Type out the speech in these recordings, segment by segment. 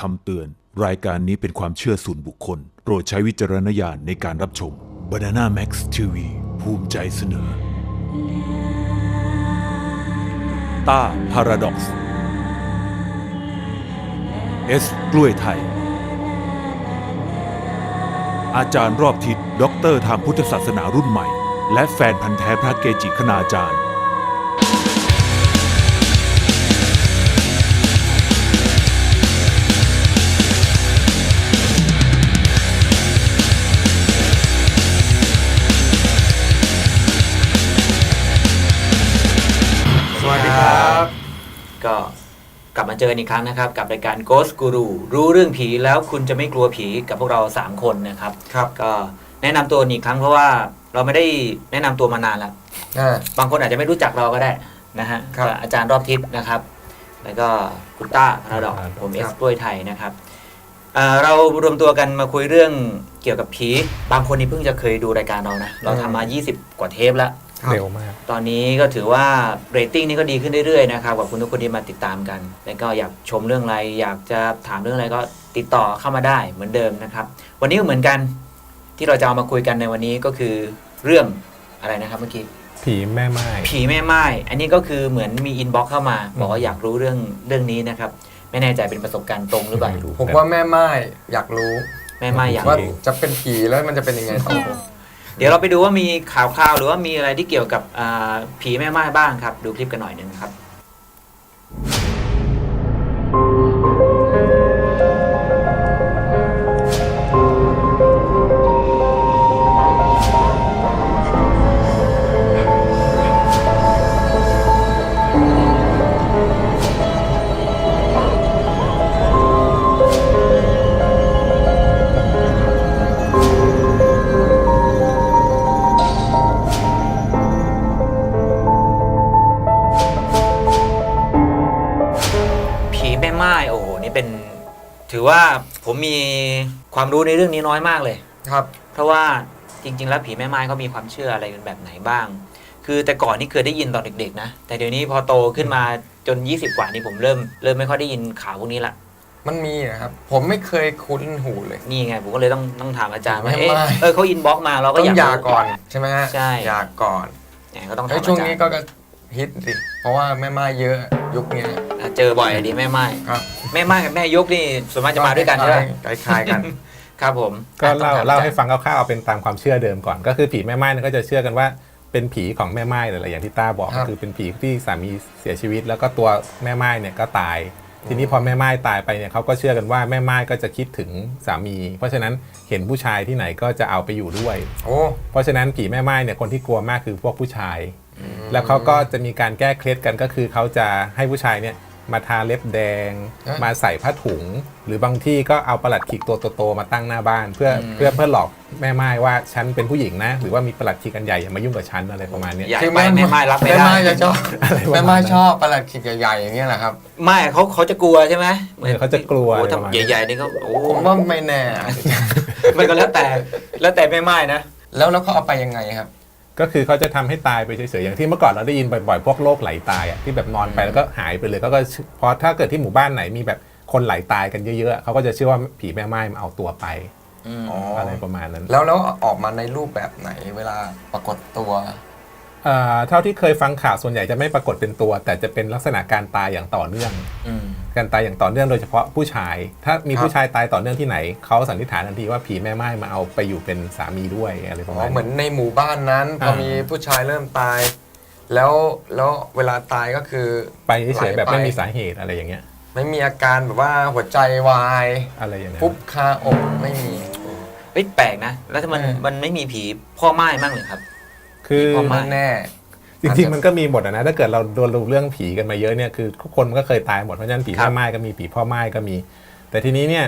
คำเตือน รายการนี้เป็นความเชื่อส่วนบุคคล โปรดใช้วิจารณญาณในการรับชม Banana Max TV ภูมิใจเสนอ ต้าพาราด็อกซ์เอสกล้วยไทย อาจารย์รอบทิศด็อกเตอร์ทางพุทธศาสนารุ่นใหม่ และแฟนพันธ์แท้พระเกจิคณาจารย์ เจอกันอีกครั้งนะครับ กับรายการ Ghost Guru รู้เรื่องผีแล้วคุณจะไม่กลัวผีกับพวกเรา 3 คนนะครับ ครับ ก็แนะนำตัวอีกครั้งเพราะว่าเราไม่ได้แนะนำตัวมานานแล้ว อ่า บางคนอาจจะไม่รู้จักเราก็ได้นะฮะครับก็อาจารย์รอบทิศนะครับ แล้วก็คุณต้าพระดอก ครับผมเอคสรับ กล้วยไทยนะครับเอ่อเรารวมตัวกันมาคุยเรื่องเกี่ยวกับผี บางคนนี่เพิ่งจะเคยดูรายการเรานะ เราทำมา 20 กว่าเทปแล้วครับ เร็วมาก ตอนนี้ก็ถือว่าเรตติ้งนี่ก็ดีขึ้นเรื่อยๆนะครับขอบคุณทุกคนที่มาติดตามกัน แล้วก็อยากชมเรื่องอะไร อยากจะถามเรื่องอะไรก็ติดต่อเข้ามาได้เหมือนเดิมนะครับ วันนี้ก็เหมือนกันที่เราจะเอามาคุยกันในวันนี้ก็คือเรื่องอะไรนะครับเมื่อกี้ผีแม่ไม้ผีแม่ไม้อันนี้ก็คือเหมือนมีอินบ็อกเข้ามา บอกว่าอยากรู้เรื่องเรื่องนี้นะครับ ไม่แน่ใจเป็นประสบการณ์ตรงหรือเปล่าไม่รู้ผมว่าแม่ไม้อยากรู้แม่ไม้อยากว่ารู้จะเป็นผีแล้วมันจะเป็นยังไงต่อ เดี๋ยวเราไปดูว่ามีข่าวคราวหรือว่ามีอะไรที่เกี่ยวกับผีแม่ไม้บ้างครับ ดูคลิปกันหน่อยหนึ่งครับ นี่เป็นถือว่าผมมีความรู้ในเรื่องนี้น้อยมากเลย ครับ เพราะว่าจริง ๆ แล้วผีแม่ไม้เขามีความเชื่ออะไรกันแบบไหนบ้าง คือแต่ก่อนนี่เคยได้ยินตอนเด็กๆนะ แต่เดี๋ยวนี้พอโตขึ้นมาจน 20 กว่านี่ผมเริ่มเริ่มไม่ค่อยได้ยินข่าวพวกนี้ละมันมีนะครับ ผมไม่เคยคุ้นหูเลย นี่ไงผมก็เลยต้องต้องถามอาจารย์ว่าแม่เอ๊ะไม้เออเขาอินบ็อกมาเราก็ต้องอยากยารู้ ก่อนใช่ไหมฮะใช่ ยาก่อน เนี่ยก็ต้องถาไอ้มยช่วงอาจารนี้ย์ก็ฮิตสิ เพราะว่าแม่ไม้เยอะ ยุคเนี้ยอะเจอบ่อยอะดีแม่ไม้ครับแม่ไม้กับแม่ยกนี่ส่วนมากจะมาด้วยกันใช่ไหมคล้ายๆกันครับผมก็เล่าอะต้องถมเล่าอจรย์ให้ฟังคร่าวๆเป็นตามความเชื่อเดิมก่อน ก็คือผีแม่ไม้เนี่ยก็จะเชื่อกันว่าเป็นผีของแม่ไม้หลายๆอย่างที่ต้าบอกครัก็บคือเป็นผีที่สามีเสียชีวิต แล้วก็ตัวแม่ไม้เนี่ยก็ตาย ทีนี้พอแม่ไม้ตายไปเนี่ยเขาก็เชื่อกันว่าแม่ไม้ก็จะคิดถึงสามี เพราะฉะนั้นเห็นผู้ชายที่ไหนก็จะเอาไปอยู่ด้วย โอ้ เพราะฉะนั้นผีแม่ไม้เนี่ยคนที่กลัวมากคือพวกผู้ชาย แล้วเขาก็จะมีการแก้เคล็ดกันก็คือเขาจะให้ผู้ชายเนี่ยมาทาเล็บแดงฮะมาใส่ผ้าถุง หรือบางที่ก็เอาประหลัดขิกตัวโตๆมาตั้งหน้าบ้าน เพื่ออืมเพื่อเพื่อหลอกแม่ไม้ว่าฉันเป็นผู้หญิงนะ หรือว่ามีประหลัดขิกอันใหญ่อย่ามายุ่งกับฉันอะไรประมาณเนี้ย ใหญ่ไปแม่ไม้รับไม่แม่ได้ไม้จะชอบอะไรประมาณนั้นแม่ไม้ชอบประหลัดขิกใหญ่ๆอย่างเงี้ยแหละครับ ไม่เขาเขาจะกลัวใช่ไหมหมือนเออเขาจะกลัวโอ้อะไรประมาณนั้นทำใหญ่ๆนี่ก็โอ้ผมว่าไม่แน่ มันก็แล้วแต่ แล้วแต่แม่ไม้นะ แล้วแล้วเขาเอาไปยังไงครับ ก็คือเขาจะทำให้ตายไปเฉยๆอย่างที่เมื่อก่อนเราได้ยินบ่อยๆพวกโรคไหลตายอะที่แบบนอนไปแล้วก็หายไปเลยก็ก็เพราะถ้าเกิดที่หมู่บ้านไหนมีแบบคนไหลตายกันเยอะๆเขาก็จะเชื่อว่าผีแม่ไม้มาเอาตัวไปอืมอ๋อออะไรประมาณนั้น แล้วแล้วออกมาในรูปแบบไหนเวลาปรากฏตัวเอ่อเท่าที่เคยฟังข่าวส่วนใหญ่จะไม่ปรากฏเป็นตัว แต่จะเป็นลักษณะการตายอย่างต่อเนื่องอืม การตายอย่างต่อเนื่องโดยเฉพาะผู้ชาย ถ้ามีครับผู้ชายตายต่อเนื่องที่ไหนเขาสันนิษฐานทันทีว่าผีแม่ไม้มาเอาไปอยู่เป็นสามีด้วยอะไรประอ๋มาอณเหมือนในหมู่บ้านนั้นพออ่ามีมีผู้ชายเริ่มตาย แล้วแล้วเวลาตายก็คือ ไปเฉยๆแบบไม่ไหลไปมีสาเหตุอะไรอย่างเงี้ย ไม่มีอาการแบบว่าหัวใจวายอะไรอย่างเงี้ยปุ๊บคาอกไม่มีเฮ้ยแปลกนะ แล้วถ้ามันเออมันไม่มีผีพ่อไม้มั่งเหรือครับ คือพ่อไม้ไม่แน่ จริงๆมันก็มีหมดอะนะถ้าเกิดเราโดนรู้เรื่องผีกันมาเยอะเนี่ยคือทุกคนมันก็เคยตายหมดเพราะฉะนั้นผีครัแม่บไม้ก็มีผีพ่อไม้ก็มี แต่ทีนี้เนี่ย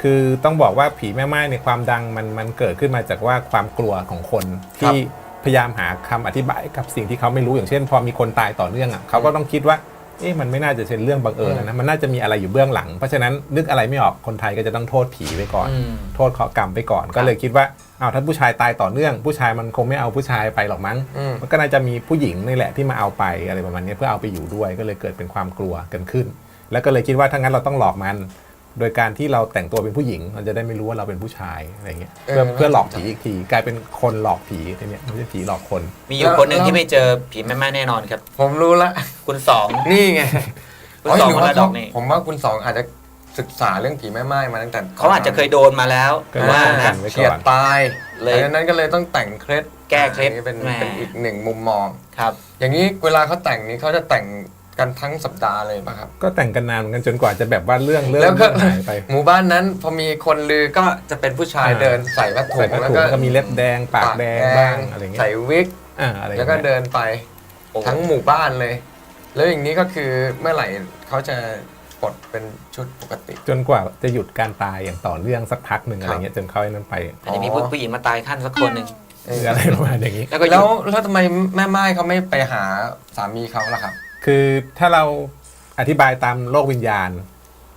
คือต้องบอกว่าผีแม่ไม้ในความดังมันมันเกิดขึ้นมาจากว่าความกลัวของคนที่พยายามหาคำอธิบายกับสิ่งที่เขาไม่รู้อย่างเช่น พอมีคนตายต่อเนื่องอะเขาก็ต้องคิดว่า เอ๊ะมันไม่น่าจะเป็นเรื่องบังเอิญนะมันน่าจะมีอะไรอยู่เบื้องหลัง เพราะฉะนั้นนึกอะไรไม่ออกคนไทยก็จะต้องโทษผีไว้ก่อนอืมโทษเคราะห์กรรมไปก่อน ก็เลยคิดว่าอ้าวถ้าผู้ชายตายต่อเนื่อง ผู้ชายมันคงไม่เอาผู้ชายไปหรอกมั้งอืมมันก็น่าจะมีผู้หญิงนี่แหละที่มาเอาไปอะไรประมาณนี้เพื่อเอาไปอยู่ด้วย ก็เลยเกิดเป็นความกลัวกันขึ้น แล้วก็เลยคิดว่าถ้างั้นเราต้องหลอกมัน โดยการที่เราแต่งตัวเป็นผู้หญิงเราจะได้ไม่รู้ว่าเราเป็นผู้ชายอะไรเงี้ยเออเพื่อเพื่อหลอกผีอีกที กลายเป็นคนหลอกผีทีเนี้ยไม่ใช่ผีหลอกคน มีอยู่คนหนึ่งที่ไม่เจอผีแม่ไม้แน่นอนครับ ผมรู้ละ คุณสอง นี่ไงคุณสองหรืคนว่าละดอกนี่ ผมว่าคุณสองอาจจะศึกษาเรื่องผีแม่ไม้มาตั้งแต่เขาอาจจะเคยโดนมาแล้วก็ว่าป้องกันะนไว้เฉีก่ยอดนตายเลยดังนั้นก็เลยต้องแต่งเคล็ดแก้เคล็ดอันนี้เป็นแหม เป็นอีกหนึ่งมุมมอง ครับ อย่างนี้เวลาเขาแต่งนี้เขาจะแต่ง กันทั้งสัปดาห์เลยป่ะครับ ก็แต่งกันนานเหมือนกันจนกว่าจะแบบว่าเรื่องเรื่แล้องวก็หายไปหมู่บ้านนั้นพอมีคนลือก็จะเป็นผู้ชายอ่าเดินใส่ผ้าถุใส่งผ้าแล้วถุงก็แล้วก็มีเล็บแดงปากแดงบ้างอะไรเงี้ยใส่วิก อ่าอะไรแล้วก็เงี้ยเดินไปโอ้ทั้งหมู่บ้านเลย แล้วอย่างนี้ก็คือเมื่อไหร่เขาจะปลดเป็นชุดปกติ จนกว่าจะหยุดการตายอย่างต่อเนื่องสักพักหนึ่งอะไรเงี้ยจนเขาไอ้นั้นไปอาจจะมีผู้ผู้หญิงมาตายขั้นสักคนหนึ่งหรืออะไรประมาณอย่างนี้ แล้วก็หแล้ยุวดแล้วทำไมแม่ไม้เขาไม่ไปหาสามีเขาล่ะครับ คือถ้าเราอธิบายตามโลกวิญญาณ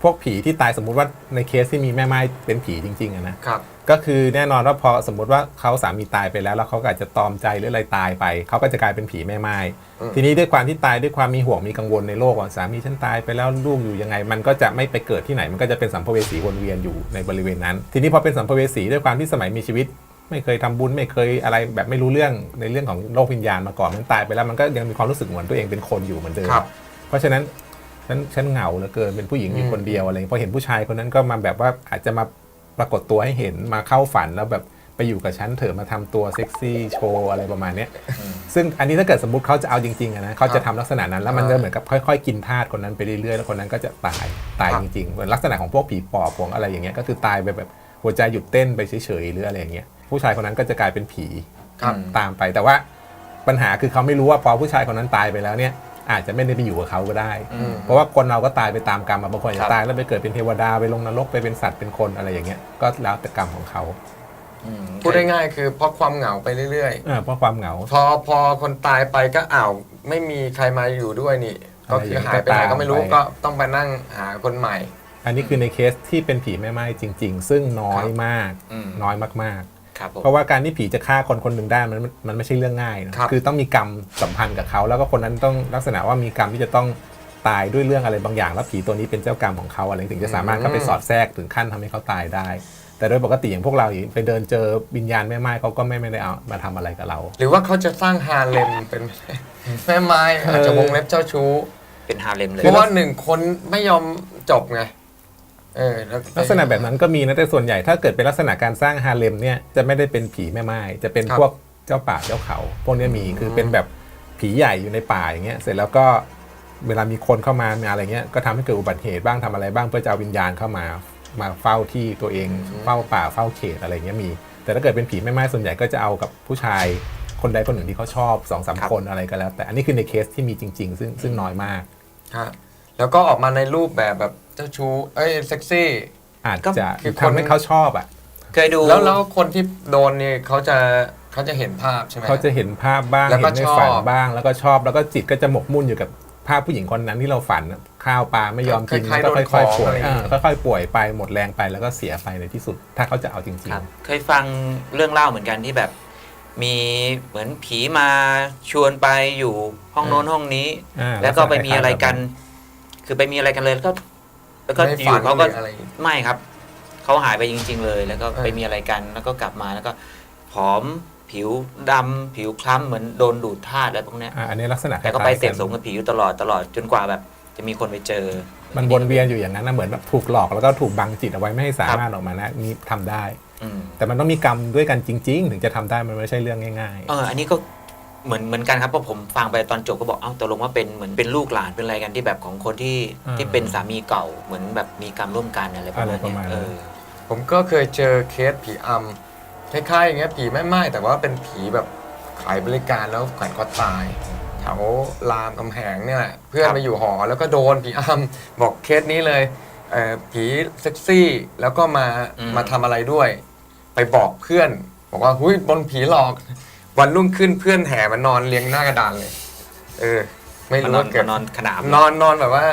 พวกผีที่ตายสมมุติว่าในเคสที่มีแม่ไม้เป็นผีจริงๆอะนะครับ ก็คือแน่นอนว่าพอสมมติว่าเขาสามีตายไปแล้ว แล้วเขาก็อาจจะตอมใจหรืออะไรตายไป เขาก็จะกลายเป็นผีแม่ไม้อืม ทีนี้ด้วยความที่ตายด้วยความมีห่วงมีกังวลในโลกว่าสามีฉันตายไปแล้วลูกอยู่ยังไง มันก็จะไม่ไปเกิดที่ไหนมันก็จะเป็นสัมภเวสีวนเวียนอยู่ในบริเวณนั้น ทีนี้พอเป็นสัมภเวสีด้วยความที่สมัยมีชีวิต ไม่เคยทำบุญไม่เคยอะไรแบบไม่รู้เรื่องในเรื่องของโลกวิญญาณมาก่อนมันตายไปแล้วมันก็ยังมีความรู้สึกเหมือนตัวเองเป็นคนอยู่เหมือนเดิมครับเพราะฉะนั้นฉันฉันเหงาเหลือเกินเป็นผู้หญิงอยู่อืมคนเดียวอะไรอย่างเงี้ยพอเห็นผู้ชายคนนั้นก็มาแบบว่าอาจจะมาปรากฏตัวให้เห็นมาเข้าฝันแล้วแบบไปอยู่กับฉันเถอะมาทำตัวเซ็กซี่โชว์อะไรประมาณเนี้ยซึ่งอันนี้ถ้าเกิดสมมติเขาจะเอาจริงๆอะนะเขาจะทำลักษณะนั้นแล้วมันจะเหมือนกับค่อยๆ กินธาตุคนนั้นไปเรื่อยๆแล้วคนนั้นก็จะตายตายจริงๆเหมือนลักษณะของพวกผีปอบพวกอะไรอย่างเงี้ยก็คือตายไปแบบหัวใจหยุดเต้นไปเฉยๆหรืออะไรอย่างเงี้ย ผู้ชายคนนั้นก็จะกลายเป็นผีครับ ตามไปแต่ว่าปัญหาคือเขาไม่รู้ว่าพอผู้ชายคนนั้นตายไปแล้วเนี่ย อาจจะไม่ได้ไปอยู่กับเขาก็ได้อืมเพราะว่าคนเราก็ตายไปตามกรรมอะบางคนอาจครัจะบตายแล้วไปเกิดเป็นเทวดาไปลงนรกไปเป็นสัตว์เป็นคนอะไรอย่างเงี้ยก็แล้วแต่กรรมของเขาอืมพูดได้ง่ายคือเพราะความเหงาไปเรื่อยเออเพราะความเหงาๆพอพอคนตายไปก็อ้าวไม่มีใครมาอยู่ด้วยนี่ ก็คือหายไปไหนก็ไม่รู้ไปก็ต้องไปนั่งหาคนใหม่ อันนี้คือในเคสที่เป็นผีแม่ไม้จริง ๆ ซึ่งน้อยมากอืมน้อยมาก ครับผมๆเพราะว่าการที่ผีจะฆ่าคนคนหนึ่งได้มันมันไม่ใช่เรื่องง่ายนะครับคือต้องมีกรรมสัมพันธ์กับเขา แล้วก็คนนั้นต้องลักษณะว่ามีกรรมที่จะต้องตายด้วยเรื่องอะไรบางอย่าง แล้วผีตัวนี้เป็นเจ้ากรรมของเขาอะไรถึงจะสามารถเข้าไปสอดแทรกถึงขั้นทำให้เขาตายได้ แต่โดยปกติอย่างพวกเราอย่างไปเดินเจอวิญญาณแม่ไม้เขาก็ไม่ไม่ได้เอามาทำอะไรกับเรา หรือว่าเขาจะสร้างฮาเลมเป็น แม่ไม้อาจจะวงเล็บเจ้าชู้ เป็นฮาเลมเลย เพราะว่าหนึ่งคนไม่ยอมจบไง เออแล้วลักษณะแบบนั้นก็มีนะแต่ส่วนใหญ่ถ้าเกิดเป็นลักษณะการสร้างฮาเลมเนี่ยจะไม่ได้เป็นผีแม่ไม้จะเป็นพวกเจ้าป่าเจ้าเขา พวกเนี้ยมีคือเป็นแบบผีใหญ่อยู่ในป่าอย่างเงี้ยเสร็จแล้วก็เวลามีคนเข้ามามีอะไรเงี้ยก็ทำให้เกิดอุบัติเหตุบ้างทำอะไรบ้างเพื่อจะเอาวิญญาณเข้ามามาเฝ้าที่ตัวเองเฝ้าป่าเฝ้าเขตอะไรเงี้ยมี แต่ถ้าเกิดเป็นผีแม่ไม้ส่วนใหญ่ก็จะเอากับผู้ชายคนใดคนหนึ่งที่เขาชอบสองสามคนอะไรก็แล้ว แต่อันนี้คือในเคสที่มีจริง ๆ ซึ่งซึ่งน้อยมากฮะแล้วก็ออกมาในรูปแบบแบบ เจ้าชู้เอ้ยเซ็กซี่ อาจจะคือคน ทำให้เขาชอบอะ เคยดู แล้วแล้วคนที่โดนเนี่ยเขาจะเขาจะเห็นภาพใช่ไหม เขาจะเห็นภาพบ้างแล้วก็เห็นในฝันชอบ บ้าง แล้วก็ชอบแล้วก็จิตก็จะหมกมุ่นอยู่กับภาพผู้หญิงคนนั้นที่เราฝันน่ะข้าวปลาไม่ยอมกินคล้ายๆก็ค่อยๆโดนของป่วยอะไรอย่างเงี้ย เออค่อยๆป่วยไปหมดแรงไปแล้วก็เสียไปในที่สุด ถ้าเขาจะเอาจริง ครับเคยฟังเรื่องเล่าเหมือนกันที่แบบ มีเหมือนผีมาชวนไปอยู่ห้องโน้นห้องนี้ๆอ่าแล้วก็ไปมีอะไรกัน คือไปมีอะไรกันเลยแล้วก็ แล้วก็ไม่อฝัยู่นเขาก็หรืออะไร ไม่ครับ เขาหายไปจริง ๆ เลย แล้วก็เออ ไปมีอะไรกัน แล้วก็กลับมาแล้วก็ผอมผิวดำผิวคล้ำเหมือนโดนดูดธาตุอะไรพวกเนี้ยอ่าอันนี้ลักษณะแต่ก็ไปคล้ายๆเสพสมกับผีอยู่ตลอดตลอดจนกว่าแบบ จะมีคนไปเจอ มันวนเวียนอยู่อย่างนั้นนะเหมือนแบบถูกหลอกแล้วก็ถูกบังจิตเอาไว้ไม่ให้สามารถออกมานะนี่ทำได้ อืมแต่มันต้องมีกรรมด้วยกันจริง ๆ ถึงจะทำได้มันไม่ใช่เรื่องง่าย เอออันนี้ก็ เหมือนเหมือนกันครับเพราะผมฟังไปตอนจบก็บอกเอ้าตกลงว่าเป็นเหมือนเป็นลูกหลานเป็นอะไรกันที่แบบของคนที่อ่าที่เป็นสามีเก่าเหมือนแบบมีกรรมร่วมกันอะไรประมาณอะไรประเนี้ยมาณนั้นเออผมก็เคยเจอเคสผีอำคล้ายๆอย่างเงี้ยผีแม่ไม้แต่ว่าเป็นผีแบบขายบริการแล้วแขวนคอตายแถวรามคำแหงเนี่ยแหละเพื่อนครับ มาอยู่หอแล้วก็โดนผีอำบอกเคสนี้เลยเอ่อผีเซ็กซี่แล้วก็มามาทำอะไรด้วย ไปบอกเพื่อน บอกว่าหุยบนผีหลอก วันรุ่งขึ้นเพื่อนแห่มานอนเรียงหน้ากระดานเลย เออ ไม่มานรู้อนว่าเกิดมานอนขนามนอนนอนแบบว่า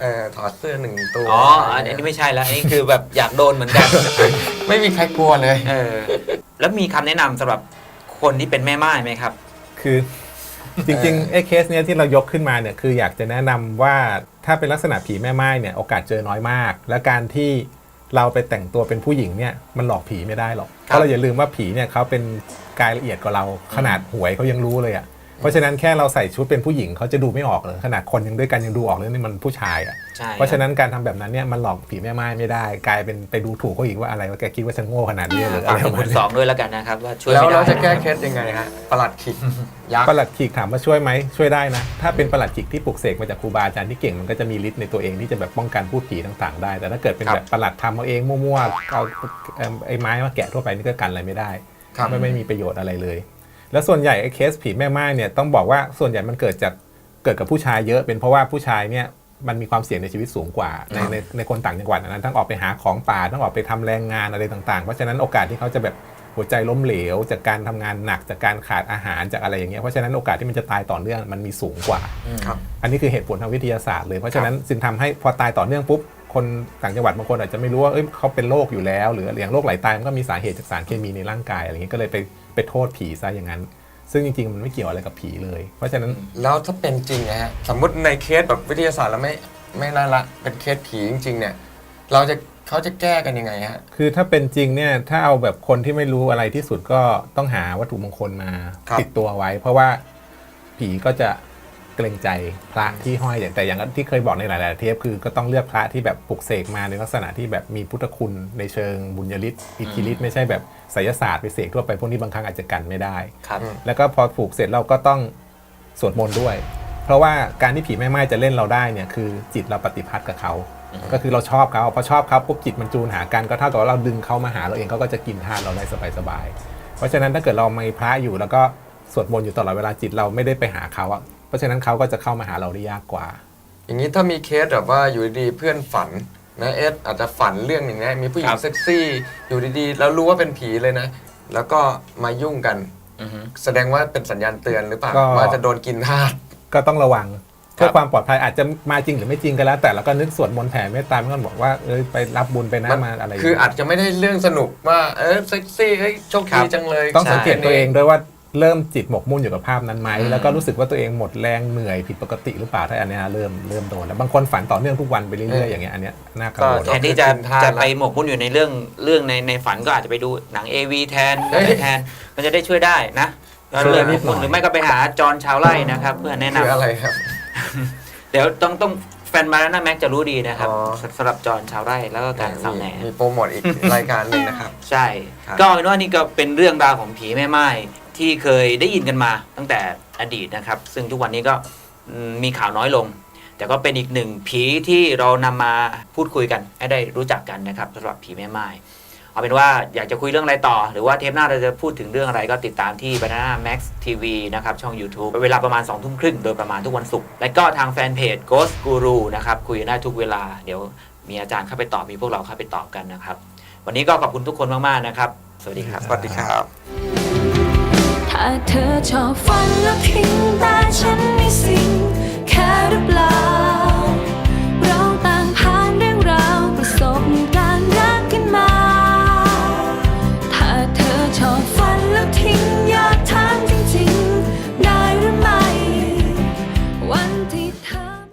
เอ่อถอดเสื้อหนึ่งตัวอ๋ออันนี้ไม่ใช่แล้วอันนี้คือแบบอยากโดนเหมือนกัน ไม่มีใครกลัวเลย เออ แล้วมีคำแนะนำสำหรับคนที่เป็นแม่ไม้ไหมครับๆคือจริงๆไอ้เคสเนี้ยที่เรายกขึ้นมาเนี่ยคืออยากจะแนะนำว่าถ้าเป็นลักษณะผีแม่ไม้เนี่ยโอกาสเจอน้อยมาก และการที่ เราไปแต่งตัวเป็นผู้หญิงเนี่ยมันหลอกผีไม่ได้หรอกเพราะเราอย่าลืมว่าผีเนี่ยเขาเป็นกายละเอียดกว่าเราขนาดหวยเขายังรู้เลยอะ เพราะฉะนั้นแค่เราใส่ชุดเป็นผู้หญิงเขาจะดูไม่ออกเลยขนาดคนยังด้วยกันยังดูออกเลยนี่มันผู้ชายอะใช่ เพราะฉะนั้นการทำแบบนั้นเนี่ยมันหลอกผีแม่ไม้ไม่ได้ กลายเป็นไปดูถูกเขาอีกว่าอะไรว่าแกคิดว่าฉันโง่ขนาดนี้หรือฝาอะกไรปถึระงมาคุณณนี้สองด้วยแล้วกันนะครับว่าช่วยแล้วไม่ได้เราจะแก้เคล็ดยังไงฮะประหลัดขิกยักษ์ประหลัดขีกถามว่าช่วยไหมช่วยได้นะ ถ้าเป็นประหลัดขีกที่ปลุกเสกมาจากครูบาอาจารย์ที่เก่งมันก็จะมีฤทธิ์ในตัวเองที่จะแบบป้องกันพูดผีต่างๆ ได้ แต่ถ้าเกิดเป็นครับแบบประหลัดทำเอาเองมั่วๆเอาเอิ่มไอ้ไม้มาแกะทั่วไปนี่ก็กันอะไรไม่ได้ ครับไม่ไม่มีประโยชน์อะไรเลย แล้วส่วนใหญ่ไอ้เคสผีแม่ไม้เนี่ยต้องบอกว่าส่วนใหญ่มันเกิดจากเกิดกับผู้ชายเยอะ เป็นเพราะว่าผู้ชายเนี่ยมันมีความเสี่ยงในชีวิตสูงกว่าในในในคนต่างจังหวัดนะทั้งออกไปหาของป่าทั้งออกไปทำแรงงานอะไรต่างๆ เพราะฉะนั้นโอกาสที่เขาจะแบบหัวใจล้มเหลว จากการทำงานหนักจากการขาดอาหารจากอะไรอย่างเงี้ยเพราะฉะนั้นโอกาสที่มันจะตายต่อเนื่องมันมีสูงกว่าครับอันนี้คือเหตุผลทางวิทยาศาสตร์เลยเพราะฉะนั้นจึงทำให้พอตายต่อเนื่องปุ๊บคนต่างจังหวัดบางคนอาจจะไม่รู้ว่าเอ้ยเขาเป็นโรคอยู่แล้ว หรืออย่างโรคไหลตายมันก็มีสาเหตุจากสารเคมีในร่างกายอะไรอย่างเงี้ยก็เลยไป ไปโทษผีซะอย่างนั้น ซึ่งจริงๆ มันไม่เกี่ยวอะไรกับผีเลย เพราะฉะนั้นแล้วถ้าเป็นจริงนะฮะสมมติในเคสแบบวิทยาศาสตร์แล้วไม่ไม่น่าละเป็นเคสผีจริง ๆ เนี่ย เราจะเขาจะแก้กันยังไงฮะ คือถ้าเป็นจริงเนี่ยถ้าเอาแบบคนที่ไม่รู้อะไรที่สุดก็ต้องหาวัตถุมงคลมาครับ ติดตัวไว้ เพราะว่าผีก็จะเกรงใจพระที่ห้อยอย่างแต่อย่างที่เคยบอกในหลายๆเทปคือก็ต้องเลือกพระที่แบบปลุกเสกมาในลักษณะที่แบบมีพุทธคุณในเชิงบุญญาฤทธิ์อิทธิฤทธิ์ไม่ใช่แบบ ไสยศาสตร์ไปเสกทั่วไปพวกนี้บางครั้งอาจจะกันไม่ได้ ครับแล้วก็พอผูกเสร็จเราก็ต้องสวดมนต์ด้วย เพราะว่าการที่ผีแม่ไม้จะเล่นเราได้เนี่ยคือจิตเราปฏิพัทธ์กับเขา ก็คือเราชอบเขาพอชอบเขาปุ๊บจิตมันจูนหากันก็เท่ากับว่าเราดึงเขามาหาเราเองเขาก็จะกินทานเราได้สบายๆเพราะฉะนั้นถ้าเกิดเรามีพระอยู่แล้วก็สวดมนต์อยู่ตลอดเวลาจิตเราไม่ได้ไปหาเขาอะเพราะฉะนั้นเขาก็จะเข้ามาหาเราได้ยากกว่า อย่างนี้ถ้ามีเคสแบบว่าอยู่ดีๆเพื่อนฝัน นะเอสอาจจะฝันเรื่องอย่างนี้ยมีผู้หญิคงรับ เซ็กซี่อยู่ดีๆ แล้วรู้ว่าเป็นผีเลยนะ แล้วก็มายุ่งกัน อือฮึ แสดงว่าเป็นสัญญาณเตือนหรือเปล่าก็ ว่าจะโดนกินทาสก็ต้องระวังเพื่อความปลอดภัยอาจจะมาจริงหรือไม่จริงก็แล้ว แต่เราก็นึกสวดมนต์แผ่เมตตาไม่ต้องบอกว่าเอ้ยไปรับบุญไปนะมันมาอะไรย่งคือเงี้ยอาจจะไม่ได้เรื่องสนุกว่าเออเซ็กซี่เฮ้ยโชคครัดีบจังเลยต้องสังเกตตัวเองด้วยว่า เริ่มจิตหมกมุ่นอยู่กับภาพนั้นไหมอืมแล้วก็รู้สึกว่าตัวเองหมดแรงเหนื่อยผิดปกติหรือเปล่าถ้าอันเนี้ยเริ่มเริ่มโดนแล้วบางคนฝันต่อเนื่องทุกวันไปเรื่อยๆอย่างเงี้ยอันเนี้ยน่ากังก็วลแทนที่จะก็คือกินทานจะไปละหมกมุ่นอยู่ในเรื่องเรื่องในในฝันก็อาจจะไปดูหนัง AV แทนเฮ้ยอะไรแทน มันจะได้ช่วยได้นะก็ช่วยเรื่องนินิดดหน่อยหรือไม่ก็ไปหาจอห์นชาวไร่นะครับ เพื่อแนะนำ คืออะไรครับ เดี๋ยวต้องต้อง แฟนมาแล้วนะแม็กจะรู้ดีนะครับอ๋อ สำหรับจอห์นชาวไร่แล้วก็การสังแหนมีมีโปรโมทอีก รายการหนึ่งนะครับ ใช่ ครับ ก็เป็นว่านี่ก็เป็นเรื่องราวของผีแม่ไม้ที่เคยได้ยินกันมาตั้งแต่อดีตนะครับ ซึ่งทุกวันนี้ก็อืมมีข่าวน้อยลง แต่ก็เป็นอีกหนึ่งผีที่เรานำมาพูดคุยกันให้ได้รู้จักกันนะครับสำหรับผีแม่ไม้ เอาเป็นว่าอยากจะคุยเรื่องอะไรต่อ หรือว่าเทปหน้าเราจะพูดถึงเรื่องอะไรก็ติดตามที่ Banana Max TV นะครับ ช่อง YouTube เวลาประมาณ2องทุ่มครึ่งโดยประมาณทุกวันศุกร์และก็ทางแฟนเพจ Ghost Guru นะครับ คุยกันได้ทุกเวลา เดี๋ยวมีอาจารย์เข้าไปตอบมีพวกเราเข้าไปตอบกันนะครับ วันนี้ก็ขอบคุณทุกคนมาก ๆ นะครับ สวัสดีครับ สวัสดีครับ ถ้าเธอชอบฟังและพิงแต่ฉันมีสิ่งแค่หรือเปล่า